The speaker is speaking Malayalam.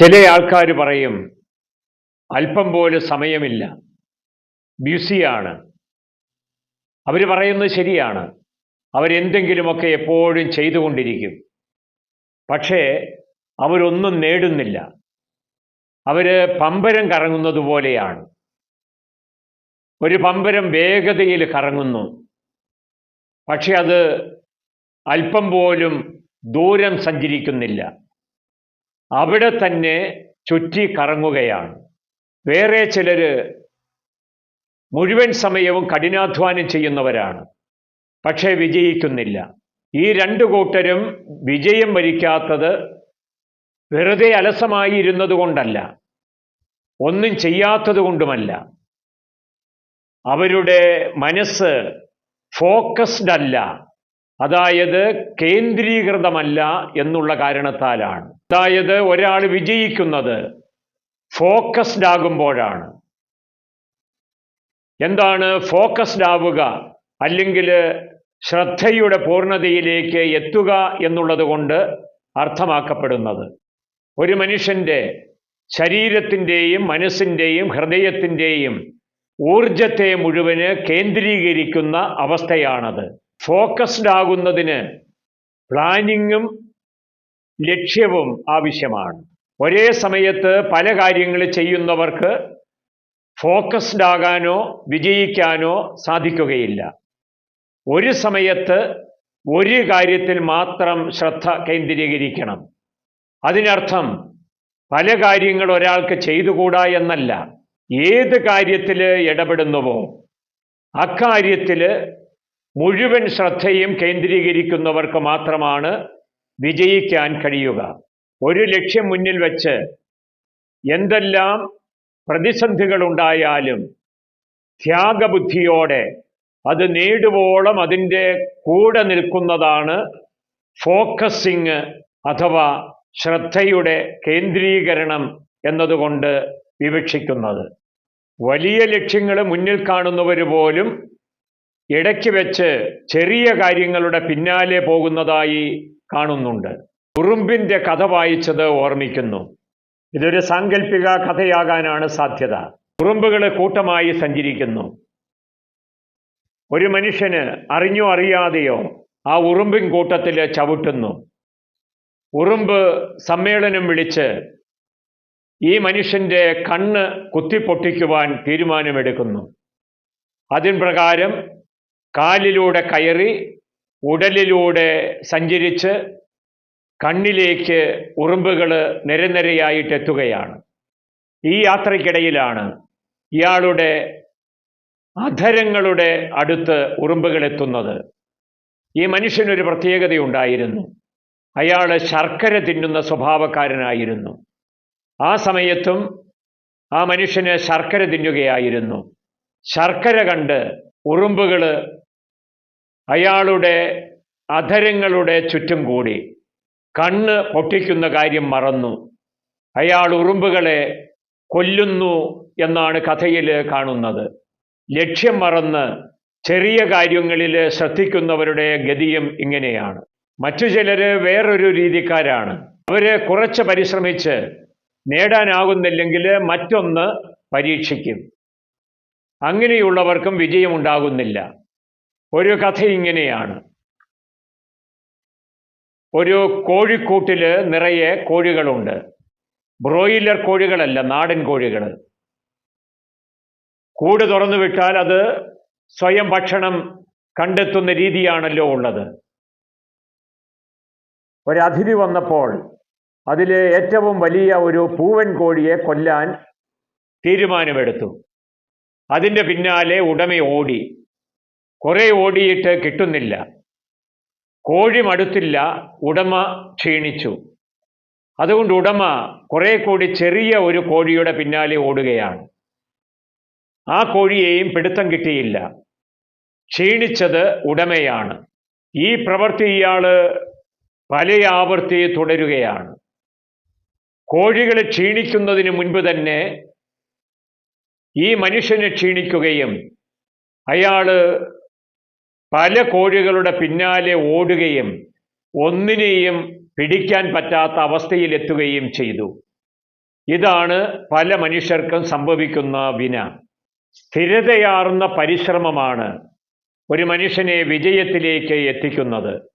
ചില ആൾക്കാർ പറയും അല്പം പോലും സമയമില്ല. ബ്യൂസിയാണ് അവർ പറയുന്നത് ശരിയാണ്. അവരെന്തെങ്കിലുമൊക്കെ എപ്പോഴും ചെയ്തുകൊണ്ടിരിക്കും. പക്ഷേ അവരൊന്നും നേടുന്നില്ല. അവർ പമ്പരം കറങ്ങുന്നത് പോലെയാണ്. ഒരു പമ്പരം വേഗതയിൽ കറങ്ങുന്നു. പക്ഷെ അത് അല്പം പോലും ദൂരം സഞ്ചരിക്കുന്നില്ല. അവിടെ തന്നെ ചുറ്റി കറങ്ങുകയാണ്. വേറെ ചിലർ മുഴുവൻ സമയവും കഠിനാധ്വാനം ചെയ്യുന്നവരാണ്. പക്ഷേ വിജയിക്കുന്നില്ല. ഈ രണ്ട് കൂട്ടരും വിജയം വരിക്കാത്തത് വെറുതെ അലസമായി ഇരുന്നത് കൊണ്ടല്ല. ഒന്നും ചെയ്യാത്തത് കൊണ്ടുമല്ല. അവരുടെ മനസ്സ് ഫോക്കസ്ഡ് അല്ല. അതായത് കേന്ദ്രീകൃതമല്ല എന്നുള്ള കാരണത്താലാണ്. അതായത് ഒരാൾ വിജയിക്കുന്നത് ഫോക്കസ്ഡ് ആകുമ്പോഴാണ്. എന്താണ് ഫോക്കസ്ഡ് ആവുക? അല്ലെങ്കിൽ ശ്രദ്ധയുടെ പൂർണതയിലേക്ക് എത്തുക എന്നുള്ളത് കൊണ്ട് അർത്ഥമാക്കപ്പെടുന്നത്. ഒരു മനുഷ്യന്റെ ശരീരത്തിന്റെയും മനസ്സിന്റെയും ഹൃദയത്തിന്റെയും ഊർജത്തെ മുഴുവൻ കേന്ദ്രീകരിക്കുന്ന അവസ്ഥയാണത്. ഫോക്കസ്ഡ് ആകുന്നതിന് പ്ലാനിങ്ങും ലക്ഷ്യവും ആവശ്യമാണ്. ഒരേ സമയത്ത് പല കാര്യങ്ങൾ ചെയ്യുന്നവർക്ക് ഫോക്കസ്ഡ് ആകാനോ വിജയിക്കാനോ സാധിക്കുകയില്ല. ഒരു സമയത്ത് ഒരു കാര്യത്തിൽ മാത്രം ശ്രദ്ധ കേന്ദ്രീകരിക്കണം. അതിനർത്ഥം പല കാര്യങ്ങൾ ഒരാൾക്ക് ചെയ്തുകൂടാ എന്നല്ല. ഏത് കാര്യത്തിൽ ഇടപെടുന്നുവോ അക്കാര്യത്തിൽ മുഴുവൻ ശ്രദ്ധയും കേന്ദ്രീകരിക്കുന്നവർക്ക് മാത്രമാണ് വിജയിക്കാൻ കഴിയുക. ഒരു ലക്ഷ്യം മുന്നിൽ വച്ച് എന്തെല്ലാം പ്രതിസന്ധികൾ പ്രതിസന്ധികളുണ്ടായാലും ത്യാഗബുദ്ധിയോടെ അത് നേടുവോളം അതിന്റെ കൂടെ നിൽക്കുന്നതാണ് ഫോക്കസിങ് അഥവാ ശ്രദ്ധയുടെ കേന്ദ്രീകരണം എന്നതുകൊണ്ട് വിവക്ഷിക്കുന്നത്. വലിയ ലക്ഷ്യങ്ങൾ മുന്നിൽ കാണുന്നവർ പോലും ഇടയ്ക്ക് വെച്ച് ചെറിയ കാര്യങ്ങളുടെ പിന്നാലെ പോകുന്നതായി കാണുന്നുണ്ട്. ഉറുമ്പിന്റെ കഥ വായിച്ചത് ഓർമ്മിക്കുന്നു. ഇതൊരു സാങ്കല്പിക കഥയാകാനാണ് സാധ്യത. ഉറുമ്പുകൾ കൂട്ടമായി സഞ്ചരിക്കുന്നു. ഒരു മനുഷ്യന് അറിഞ്ഞോ അറിയാതെയോ ആ ഉറുമ്പിൻ കൂട്ടത്തിൽ ചവിട്ടുന്നു. ഉറുമ്പ് സമ്മേളനം വിളിച്ച് ഈ മനുഷ്യന്റെ കണ്ണ് കുത്തിപ്പൊട്ടിക്കുവാൻ തീരുമാനമെടുക്കുന്നു. അതിൻ പ്രകാരം കാലിലൂടെ കയറി ഉടലിലൂടെ സഞ്ചരിച്ച് കണ്ണിലേക്ക് ഉറുമ്പുകൾ നിരനിരയായിട്ട് എത്തുകയാണ്. ഈ യാത്രയ്ക്കിടയിലാണ് ഇയാളുടെ അധരങ്ങളുടെ അടുത്ത് ഉറുമ്പുകൾ എത്തുന്നത്. ഈ മനുഷ്യനൊരു പ്രത്യേകതയുണ്ടായിരുന്നു. അയാൾ ശർക്കര തിന്നുന്ന സ്വഭാവക്കാരനായിരുന്നു. ആ സമയത്തും ആ മനുഷ്യന് ശർക്കര തിന്നുകയായിരുന്നു. ശർക്കര കണ്ട് ഉറുമ്പുകൾ അയാളുടെ അധരങ്ങളുടെ ചുറ്റും കൂടി. കണ്ണ് പൊട്ടിക്കുന്ന കാര്യം മറന്നു. അയാൾ ഉറുമ്പുകളെ കൊല്ലുന്നു എന്നാണ് കഥയിൽ കാണുന്നത്. ലക്ഷ്യം മറന്ന് ചെറിയ കാര്യങ്ങളിൽ ശ്രദ്ധിക്കുന്നവരുടെ ഗതിയും ഇങ്ങനെയാണ്. മറ്റു ചിലർ വേറൊരു രീതിക്കാരാണ്. അവർ കുറച്ച് പരിശ്രമിച്ച് നേടാനാകുന്നില്ലെങ്കിൽ മറ്റൊന്ന് പരീക്ഷിക്കും. അങ്ങനെയുള്ളവർക്കും വിജയമുണ്ടാകുന്നില്ല. ഒരു കഥ ഇങ്ങനെയാണ്. ഒരു കോഴിക്കൂട്ടിൽ നിറയെ കോഴികളുണ്ട്. ബ്രോയിലർ കോഴികളല്ല നാടൻ കോഴികൾ കൂട് തുറന്നു വിട്ടാൽ അത് സ്വയം ഭക്ഷണം കണ്ടെത്തുന്ന രീതിയാണല്ലോ ഉള്ളത്. ഒരതിഥി വന്നപ്പോൾ അതിലെ ഏറ്റവും വലിയ ഒരു പൂവൻ കോഴിയെ കൊല്ലാൻ തീരുമാനമെടുത്തു. അതിന്റെ പിന്നാലെ ഉടമ ഓടി. കുറെ ഓടിയിട്ട് കിട്ടുന്നില്ല. കോഴി മടുത്തില്ല. ഉടമ ക്ഷീണിച്ചു. അതുകൊണ്ട് ഉടമ കുറെ കൂടി ചെറിയ ഒരു കോഴിയുടെ പിന്നാലെ ഓടുകയാണ്. ആ കോഴിയെയും പിടുത്തം കിട്ടിയില്ല. ക്ഷീണിച്ചത് ഉടമയാണ്. ഈ പ്രവൃത്തി ഇയാൾ പല ആവർത്തി തുടരുകയാണ്. കോഴികൾ ക്ഷീണിക്കുന്നതിന് മുൻപ് തന്നെ ഈ മനുഷ്യനെ ക്ഷീണിക്കുകയും അയാൾ പല കോഴികളുടെ പിന്നാലെ ഓടുകയും ഒന്നിനെയും പിടിക്കാൻ പറ്റാത്ത അവസ്ഥയിലെത്തുകയും ചെയ്തു. ഇതാണ് പല മനുഷ്യർക്കും സംഭവിക്കുന്ന വിന. സ്ഥിരതയാർന്ന പരിശ്രമമാണ് ഒരു മനുഷ്യനെ വിജയത്തിലേക്ക് എത്തിക്കുന്നത്.